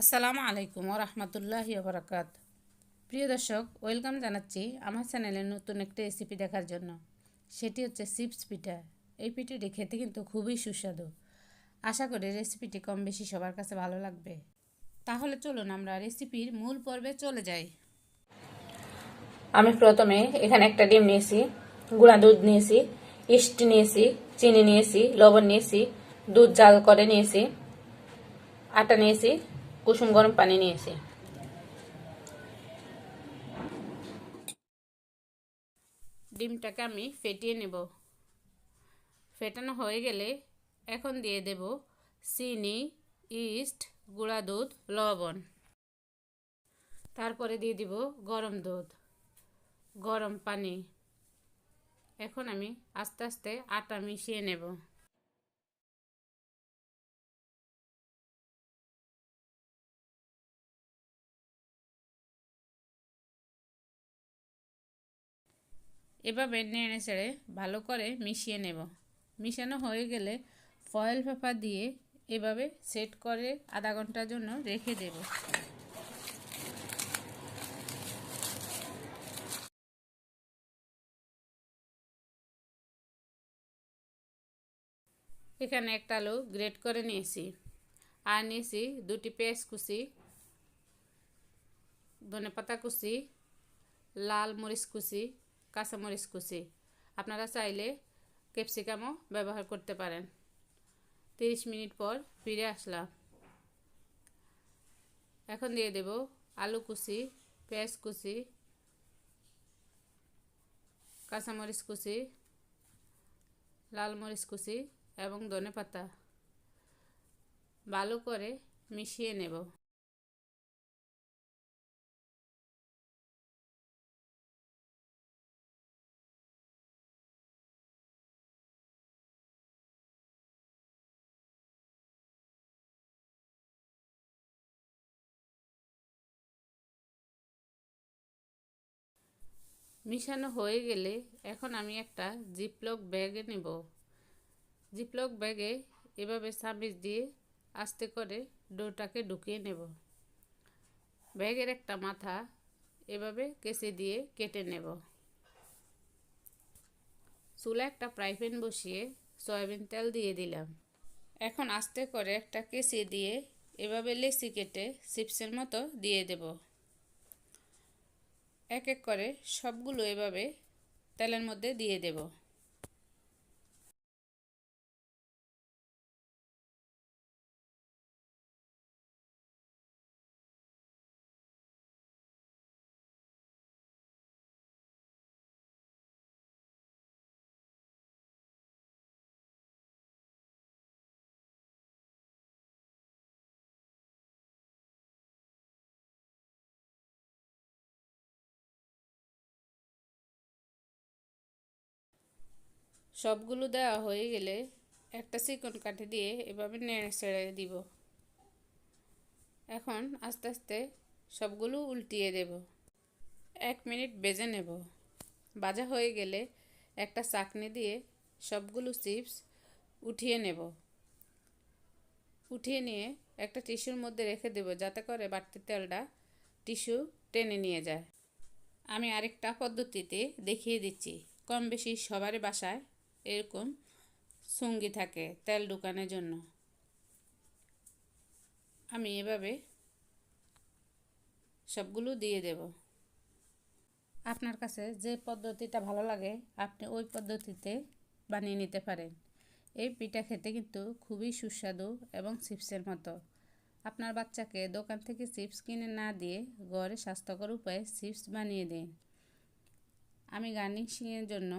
আসসালামু আলাইকুম ও রহমতুল্লাহ বরাকাত। প্রিয় দর্শক, ওয়েলকাম জানাচ্ছি আমার চ্যানেলে নতুন একটা রেসিপি দেখার জন্য। সেটি হচ্ছে চিপস পিঠা। এই পিঠাটি খেতে কিন্তু খুবই সুস্বাদু। আশা করি রেসিপিটি কম বেশি সবার কাছে ভালো লাগবে। তাহলে চলুন আমরা রেসিপির মূল পর্বে চলে যাই। আমি প্রথমে এখানে একটা ডিম নিয়েছি, গুঁড়া দুধ নিয়েছি, ইস্ট নিয়েছি, চিনি নিয়েছি, লবণ নিয়েছি, দুধ জাল করে নিয়েছি, আটা নিয়েছি কুসুম গরম পানি নিয়েছি। ডিমটাকে আমি ফেটিয়ে নেব। ফেটানো হয়ে গেলে এখন দিয়ে দেব চিনি, ইস্ট, গুঁড়া দুধ, লবণ। তারপরে দিয়ে দিব গরম দুধ। গরম পানি। এখন আমি আস্তে আস্তে আটা মিশিয়ে নেব। এভাবে নেড়ে ছেড়ে ভালো করে মিশিয়ে নেব। মিশানো হয়ে গেলে ফয়েল পেপার দিয়ে এভাবে সেট করে আধা ঘণ্টার জন্য রেখে দেব। এখানে একটা আলু গ্রেট করে নিয়েছি। আর নিয়েছি দুটি পেঁয়াজ কুচি ধনে পাতা কুচি, লাল মরিচ কুচি কাঁচামরিচ কুচি। আপনারা চাইলে ক্যাপসিকামও ব্যবহার করতে পারেন। তিরিশ মিনিট পর ফিরে আসলাম। এখন দিয়ে দেব আলু কুচি, পেঁয়াজ কুচি, কাঁচামরিচ কুচি, লাল মরিচ কুচি এবং ধনে পাতা ভালো করে মিশিয়ে নেব। মিশানো হয়ে গেলে এখন আমি একটা জিপলক ব্যাগে নেব। জিপলক ব্যাগে এভাবে সামিজ দিয়ে আস্তে করে ডোটাকে ঢুকিয়ে নেব। ব্যাগের একটা মাথা এভাবে কেসে দিয়ে কেটে নেব। চুলা একটা ফ্রাই প্যান বসিয়ে সয়াবিন তেল দিয়ে দিলাম। এখন আস্তে করে একটা কেসে দিয়ে এভাবে লেসি কেটে চিপসের মতো দিয়ে দেবো। এক এক করে সবগুলো এভাবে তেলের মধ্যে দিয়ে দেব। সবগুলো দেওয়া হয়ে গেলে একটা চিকন কাঠি দিয়ে এভাবে নেড়ে ছেড়ে দিব। এখন আস্তে আস্তে সবগুলো উল্টিয়ে দেব। এক মিনিট বেজে নেব। ভাজা হয়ে গেলে একটা চাকনি দিয়ে সবগুলো চিপস উঠিয়ে নেব। উঠিয়ে নিয়ে একটা টিস্যুর মধ্যে রেখে দেব যাতে করে বাড়তি তেলটা টিস্যু টেনে নিয়ে যায়। আমি আরেকটা পদ্ধতিতে দেখিয়ে দিচ্ছি। কম বেশি সবারই বাসায় এরকম সঙ্গী থাকে তেল ঢুকানোর জন্য। আমি এভাবে সবগুলো দিয়ে দেব। আপনার কাছে যে পদ্ধতিটা ভালো লাগে, আপনি ওই পদ্ধতিতে বানিয়ে নিতে পারেন। এই পিঠা খেতে কিন্তু খুবই সুস্বাদু এবং চিপসের মতো। আপনার বাচ্চাকে দোকান থেকে চিপস কিনে না দিয়ে ঘরে স্বাস্থ্যকর উপায়ে চিপস বানিয়ে দিন। আমি গার্নিশিংয়ের জন্য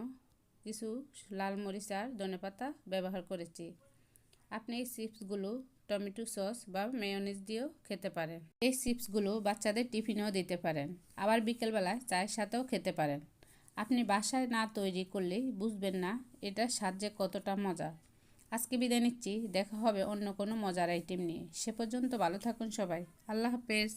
কিছু লাল মরিচ আর ধনেপাতা ব্যবহার করেছি। আপনি এই চিপসগুলো টমেটো সস বা মেয়নিজ দিয়েও খেতে পারেন। এই চিপসগুলো বাচ্চাদের টিফিনেও দিতে পারেন। আবার বিকেলবেলায় চায়ের সাথেও খেতে পারেন। আপনি বাসায় না তৈরি করলেই বুঝবেন না এটার সাহায্যে কতটা মজা। আজকে বিদায় নিচ্ছি। দেখা হবে অন্য কোনো মজার আইটেম নিয়ে। সে পর্যন্ত ভালো থাকুন সবাই। আল্লাহ হাফেজ।